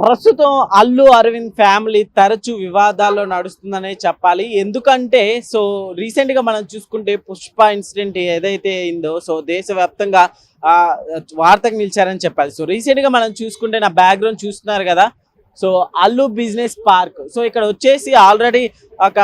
ప్రస్తుతం అల్లు అరవింద్ ఫ్యామిలీ తరచూ వివాదాల్లో నడుస్తుందనే చెప్పాలి. ఎందుకంటే సో రీసెంట్గా మనం చూసుకుంటే పుష్ప ఇన్సిడెంట్ ఏదైతే అయిందో సో దేశవ్యాప్తంగా వార్తకు నిలిచారని చెప్పాలి. సో రీసెంట్గా మనం చూసుకుంటే నా బ్యాక్గ్రౌండ్ చూస్తున్నారు కదా so Allu business park. So ఇక్కడ వచ్చేసి ఆల్రెడీ ఒక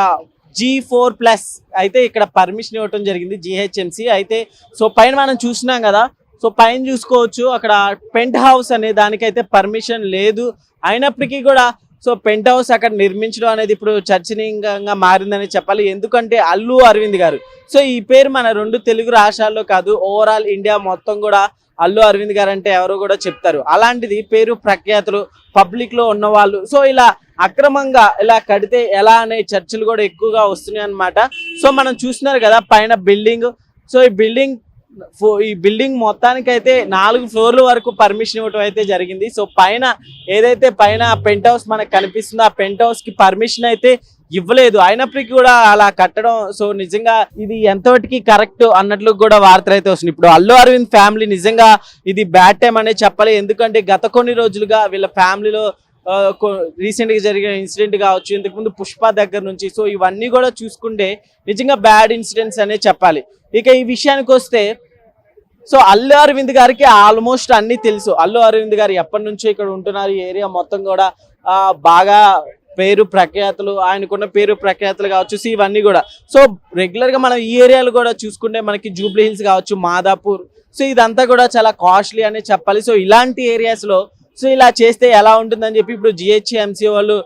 జీ ఫోర్ ప్లస్ అయితే ఇక్కడ పర్మిషన్ ఇవ్వటం జరిగింది జిహెచ్ఎంసి అయితే సో పైన మనం చూసినాం కదా సో పైన చూసుకోవచ్చు అక్కడ పెంట్ హౌస్ అనే దానికైతే పర్మిషన్ లేదు. అయినప్పటికీ కూడా సో పెంట్ హౌస్ అక్కడ నిర్మించడం అనేది ఇప్పుడు చర్చనీయంగా మారిందని చెప్పాలి. ఎందుకంటే అల్లు అరవింద్ గారు. సో ఈ పేరు మన రెండు తెలుగు రాష్ట్రాల్లో కాదు ఓవరాల్ ఇండియా మొత్తం కూడా అల్లు అరవింద్ గారు అంటే ఎవరు కూడా చెప్తారు. అలాంటిది పేరు ప్రఖ్యాతులు పబ్లిక్లో ఉన్న వాళ్ళు. సో ఇలా అక్రమంగా ఇలా కడితే ఎలా అనే చర్చలు కూడా ఎక్కువగా వస్తున్నాయి అన్నమాట సో మనం చూస్తున్నారు కదా పైన బిల్డింగ్. సో ఈ బిల్డింగ్ ఈ బిల్డింగ్ మొత్తానికి అయితే నాలుగు ఫ్లోర్ల వరకు పర్మిషన్ ఇవ్వడం అయితే జరిగింది. సో పైన ఏదైతే పైన పెంట్ హౌస్ మనకు కనిపిస్తుందో ఆ పెంట్ హౌస్కి పర్మిషన్ అయితే ఇవ్వలేదు. అయినప్పటికీ కూడా అలా కట్టడం సో నిజంగా ఇది ఎంతవరకు కరెక్ట్ అన్నట్లు కూడా వార్తలు అయితే వస్తున్నాయి. ఇప్పుడు అల్లు అరవింద్ ఫ్యామిలీ నిజంగా ఇది బ్యాడ్ టైం అనే చెప్పాలి. ఎందుకంటే గత కొన్ని రోజులుగా వీళ్ళ ఫ్యామిలీలో రీసెంట్గా జరిగిన ఇన్సిడెంట్ కావచ్చు ఇంతకుముందు పుష్ప దగ్గర నుంచి. సో ఇవన్నీ కూడా చూసుకుంటే నిజంగా బ్యాడ్ ఇన్సిడెంట్స్ అనే చెప్పాలి. ఇక ఈ విషయానికి వస్తే సో అల్లు అరవింద్ గారికి ఆల్మోస్ట్ అన్ని తెలుసు. అల్లు అరవింద్ గారు ఎప్పటి నుంచో ఇక్కడ ఉంటున్నారు. ఈ ఏరియా మొత్తం కూడా బాగా పేరు ప్రఖ్యాతులు ఆయనకున్న పేరు ప్రఖ్యాతులు కావచ్చు సో ఇవన్నీ కూడా. సో రెగ్యులర్గా మనం ఈ ఏరియాలు కూడా చూసుకుంటే మనకి జూబ్లీ హిల్స్ కావచ్చు మాదాపూర్. సో ఇదంతా కూడా చాలా కాస్ట్లీ అని చెప్పాలి. సో ఇలాంటి ఏరియాస్లో సో ఇలా చేస్తే ఎలా ఉంటుందని చెప్పి ఇప్పుడు జిహెచ్ఎంసీ వాళ్ళు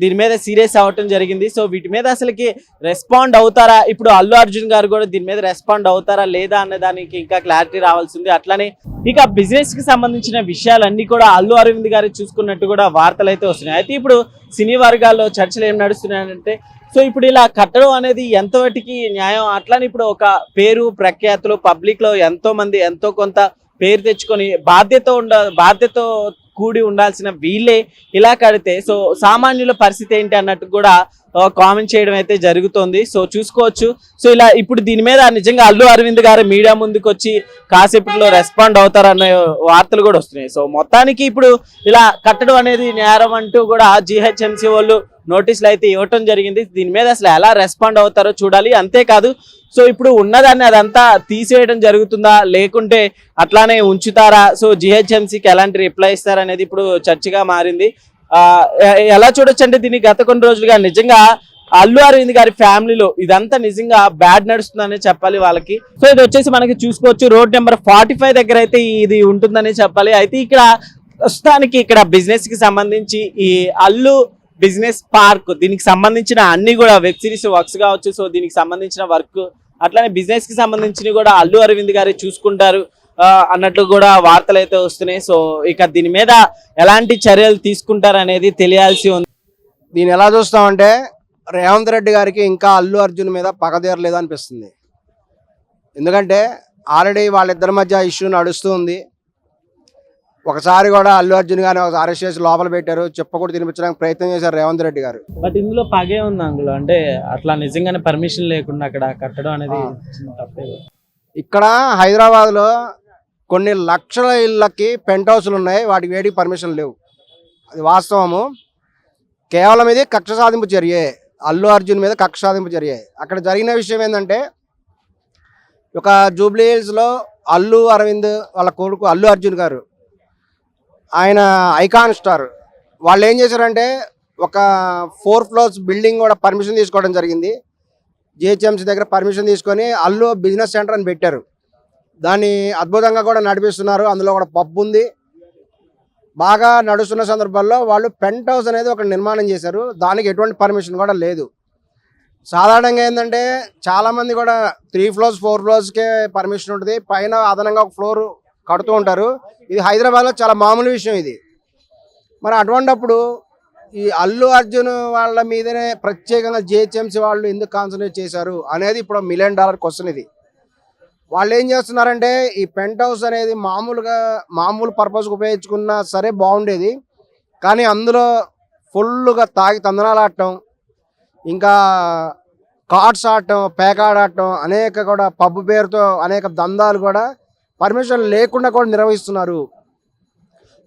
దీని మీద సీరియస్ అవ్వటం జరిగింది. సో వీటి మీద అసలుకి రెస్పాండ్ అవుతారా? ఇప్పుడు అల్లు అర్జున్ గారు కూడా దీని మీద రెస్పాండ్ అవుతారా లేదా అనే దానికి ఇంకా క్లారిటీ రావాల్సింది అట్లానే ఇక బిజినెస్కి సంబంధించిన విషయాలన్నీ కూడా అల్లు అరవింద్ గారు చూసుకున్నట్టు కూడా వార్తలు అయితే వస్తున్నాయి. అయితే ఇప్పుడు సినీ వర్గాల్లో చర్చలు ఏం నడుస్తున్నాయంటే సో ఇప్పుడు ఇలా కట్టడం అనేది ఎంతవటికి న్యాయం. అట్లానే ఇప్పుడు ఒక పేరు ప్రఖ్యాతులు పబ్లిక్లో ఎంతోమంది ఎంతో మంది ఎంతో కొంత పేరు తెచ్చుకొని బాధ్యత ఉండ బాధ్యత కూడి ఉండాల్సిన వీళ్ళే ఇలా కడితే సో సామాన్యుల పరిస్థితి ఏంటి అన్నట్టు కూడా కామెంట్ చేయడం అయితే జరుగుతోంది. సో చూసుకోవచ్చు. సో ఇలా ఇప్పుడు దీని మీద నిజంగా అల్లు అరవింద్ గారు మీడియా ముందుకు వచ్చి కాసేపట్లో రెస్పాండ్ అవుతారన్న వార్తలు కూడా వస్తున్నాయి. సో మొత్తానికి ఇప్పుడు ఇలా కట్టడం అనేది నేరం అంటూ కూడా జిహెచ్ఎంసీ వాళ్ళు నోటీసులు అయితే ఇవ్వటం జరిగింది. దీని మీద అసలు ఎలా రెస్పాండ్ అవుతారో చూడాలి. అంతేకాదు సో ఇప్పుడు ఉన్నదాన్ని అదంతా తీసేయడం జరుగుతుందా? లేకుంటే అట్లానే ఉంచుతారా? సో జిహెచ్ఎంసీకి ఎలాంటి రిప్లై ఇస్తారనేది ఇప్పుడు చర్చగా మారింది. ఎలా చూడొచ్చు అంటే దీన్ని గత కొన్ని రోజులుగా నిజంగా అల్లు అరవింద్ గారి ఫ్యామిలీలో ఇదంతా నిజంగా బ్యాడ్ నడుస్తుందని చెప్పాలి వాళ్ళకి. సో ఇది వచ్చేసి మనకి చూసుకోవచ్చు. రోడ్ నెంబర్ ఫార్టీ ఫైవ్ దగ్గర అయితే ఇది ఉంటుందని చెప్పాలి. అయితే ఇక్కడ ప్రస్తుతానికి ఇక్కడ బిజినెస్కి సంబంధించి ఈ అల్లు బిజినెస్ పార్క్ దీనికి సంబంధించిన అన్ని కూడా వెబ్ సిరీస్ వర్క్స్ కావచ్చు. సో దీనికి సంబంధించిన వర్క్ అట్లానే బిజినెస్కి సంబంధించినవి కూడా అల్లు అరవింద్ గారు చూసుకుంటారు. అన్నట్లు కూడా వార్తలు అయితే వస్తున్నాయి. సో ఇక దీని మీద ఎలాంటి చర్యలు తీసుకుంటారు అనేది తెలియాల్సి ఉంది. దీన్ని ఎలా చూస్తామంటే రేవంత్ రెడ్డి గారికి ఇంకా అల్లు అర్జున్ మీద పగదేరలేదు అనిపిస్తుంది. ఎందుకంటే ఆల్రెడీ వాళ్ళిద్దరి మధ్య ఇష్యూ నడుస్తూ ఉంది. ఒకసారి కూడా అల్లు అర్జున్ గారిని ఒకసారి అరెస్ట్ చేసి లోపల పెట్టారు. చెప్పకూడదు తినిపించడానికి ప్రయత్నం చేశారు రేవంత్ రెడ్డి గారు. బట్ ఇందులో పగే ఉంది అందులో అంటే అట్లా నిజంగానే పర్మిషన్ లేకుండా అక్కడ కట్టడం అనేది ఇక్కడ హైదరాబాద్లో కొన్ని లక్షల ఇళ్ళకి పెంట్ హౌస్లు ఉన్నాయి. వాటికి వేడికి పర్మిషన్ లేవు. అది వాస్తవము. కేవలం ఇది కక్ష సాధింపు చర్యే. అల్లు అర్జున్ మీద కక్ష సాధింపు చర్యే. అక్కడ జరిగిన విషయం ఏంటంటే ఒక జూబ్లీ హిల్స్లో అల్లు అరవింద్ వాళ్ళ కొడుకు అల్లు అర్జున్ గారు ఆయన ఐకాన్ స్టార్ వాళ్ళు ఏం చేశారంటే ఒక ఫోర్ ఫ్లోర్స్ బిల్డింగ్ కూడా పర్మిషన్ తీసుకోవడం జరిగింది. జిహెచ్ఎంసీ దగ్గర పర్మిషన్ తీసుకొని అల్లు బిజినెస్ సెంటర్ అని పెట్టారు. దాన్ని అద్భుతంగా కూడా నడిపిస్తున్నారు. అందులో కూడా పబ్ ఉంది. బాగా నడుస్తున్న సందర్భాల్లో వాళ్ళు పెంట్ హౌస్ అనేది ఒక నిర్మాణం చేశారు. దానికి ఎటువంటి పర్మిషన్ కూడా లేదు. సాధారణంగా ఏంటంటే చాలామంది కూడా త్రీ ఫ్లోర్స్ ఫోర్ ఫ్లోర్స్కే పర్మిషన్ ఉంటుంది. పైన అదనంగా ఒక ఫ్లోర్ కడుతూ ఉంటారు. ఇది హైదరాబాద్లో చాలా మామూలు విషయం ఇది. మరి అటువంటిప్పుడు ఈ అల్లు అర్జున్ వాళ్ళ మీదనే ప్రత్యేకంగా జిహెచ్ఎంసీ వాళ్ళు ఎందుకు కాన్సన్ట్రేట్ చేశారు అనేది ఇప్పుడు మిలియన్ డాలర్ క్వశ్చన్ ఇది. వాళ్ళు ఏం చేస్తున్నారంటే ఈ పెంట్ హౌస్ అనేది మామూలుగా మామూలు పర్పస్కి ఉపయోగించుకున్నా సరే బాగుండేది. కానీ అందులో ఫుల్గా తాగి తందనాలు ఆడటం ఇంకా కార్డ్స్ ఆడటం పేకాడ్ ఆడటం అనేక కూడా పబ్బు పేరుతో అనేక దందాలు కూడా పర్మిషన్ లేకుండా కూడా నిర్వహిస్తున్నారు.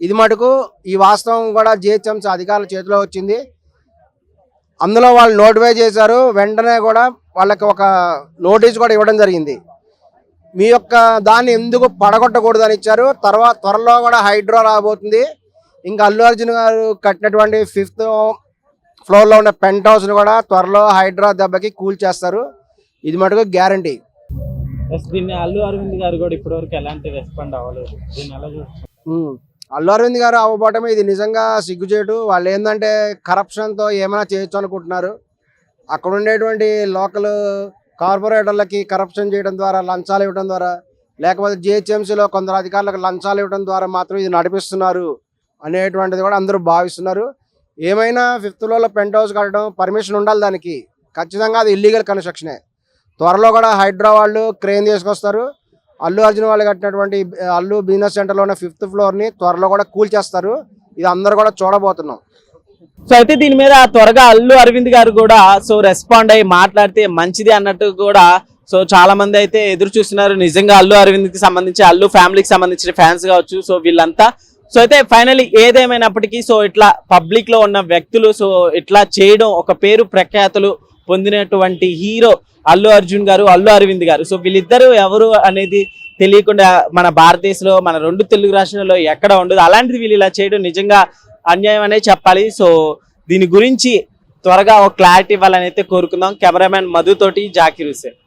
ఇది మటుకు ఈ వాస్తవం కూడా జిహెచ్ఎంసీ అధికారుల చేతిలో వచ్చింది. అందులో వాళ్ళు నోటిఫై చేశారు. వెంటనే కూడా వాళ్ళకి ఒక నోటీస్ కూడా ఇవ్వడం జరిగింది. మీ యొక్క దాన్ని ఎందుకు పడగొట్టకూడదని ఇచ్చారు. తర్వాత త్వరలో కూడా హైడ్రో రాబోతుంది. ఇంకా అల్లు అర్జున్ గారు కట్టినటువంటి ఫిఫ్త్ ఫ్లోర్లో ఉన్న పెంట్ హౌస్ని కూడా త్వరలో హైడ్రా దెబ్బకి కూల్ చేస్తారు. ఇది మటుకు గ్యారంటీ. ఎస్ దీన్ని అల్లు అరవింద్ గారు కూడా ఇప్పటివరకు ఎలాంటి రెస్పాండ్ అవ్వలేదు. దీన్ని ఎలా చూస్తున్నారు? అల్లు అరవింద్ గారు అవ్వబోవటం ఇది నిజంగా సిగ్గుచేటు. వాళ్ళు ఏంటంటే కరప్షన్తో ఏమైనా చేయొచ్చు అనుకుంటున్నారు. అక్కడ ఉండేటువంటి లోకల్ కార్పొరేటర్లకి కరప్షన్ చేయడం ద్వారా లంచాలు ఇవ్వడం ద్వారా లేకపోతే జిహెచ్ఎంసీలో కొందరు అధికారులకు లంచాలు ఇవ్వడం ద్వారా మాత్రం ఇది నడిపిస్తున్నారు అనేటువంటిది కూడా అందరూ భావిస్తున్నారు. ఏమైనా ఫిఫ్త్ ఫ్లోర్లో పెంట్ హౌస్ కట్టడం పర్మిషన్ ఉండాలి దానికి. ఖచ్చితంగా అది ఇల్లీగల్ కన్స్ట్రక్షనే త్వరలో కూడా హైడ్రా వాళ్ళు క్రేన్ తీసుకొస్తారు. అల్లు అర్జున్ వాళ్ళు కట్టినటువంటి అల్లు బిజినెస్ సెంటర్లో ఉన్న ఫిఫ్త్ ఫ్లోర్ని త్వరలో కూడా కూల్ చేస్తారు. ఇది అందరూ కూడా చూడబోతున్నాం. సో అయితే దీని మీద త్వరగా అల్లు అరవింద్ గారు కూడా సో రెస్పాండ్ అయ్యి మాట్లాడితే మంచిది అన్నట్టు కూడా సో చాలా మంది అయితే ఎదురు చూస్తున్నారు. నిజంగా అల్లు అరవింద్కి సంబంధించి అల్లు ఫ్యామిలీకి సంబంధించిన ఫ్యాన్స్ కావచ్చు సో వీళ్ళంతా. సో అయితే ఫైనల్లీ ఏదేమైనప్పటికీ సో ఇట్లా పబ్లిక్లో ఉన్న వ్యక్తులు సో ఇట్లా చేయడం ఒక పేరు ప్రఖ్యాతులు పొందినటువంటి హీరో అల్లు అర్జున్ గారు అల్లు అరవింద్ గారు. సో వీళ్ళిద్దరూ ఎవరు అనేది తెలియకుండా మన భారతదేశంలో మన రెండు తెలుగు రాష్ట్రాల్లో ఎక్కడ ఉండదు. అలాంటిది వీళ్ళు ఇలా చేయడం నిజంగా అన్యాయం అనే చెప్పాలి. సో దీని గురించి త్వరగా ఒక క్లారిటీ ఇవ్వాలని అయితే కోరుకుందాం. కెమెరామ్యాన్ మధుతోటి జాకిర్ హుసేన్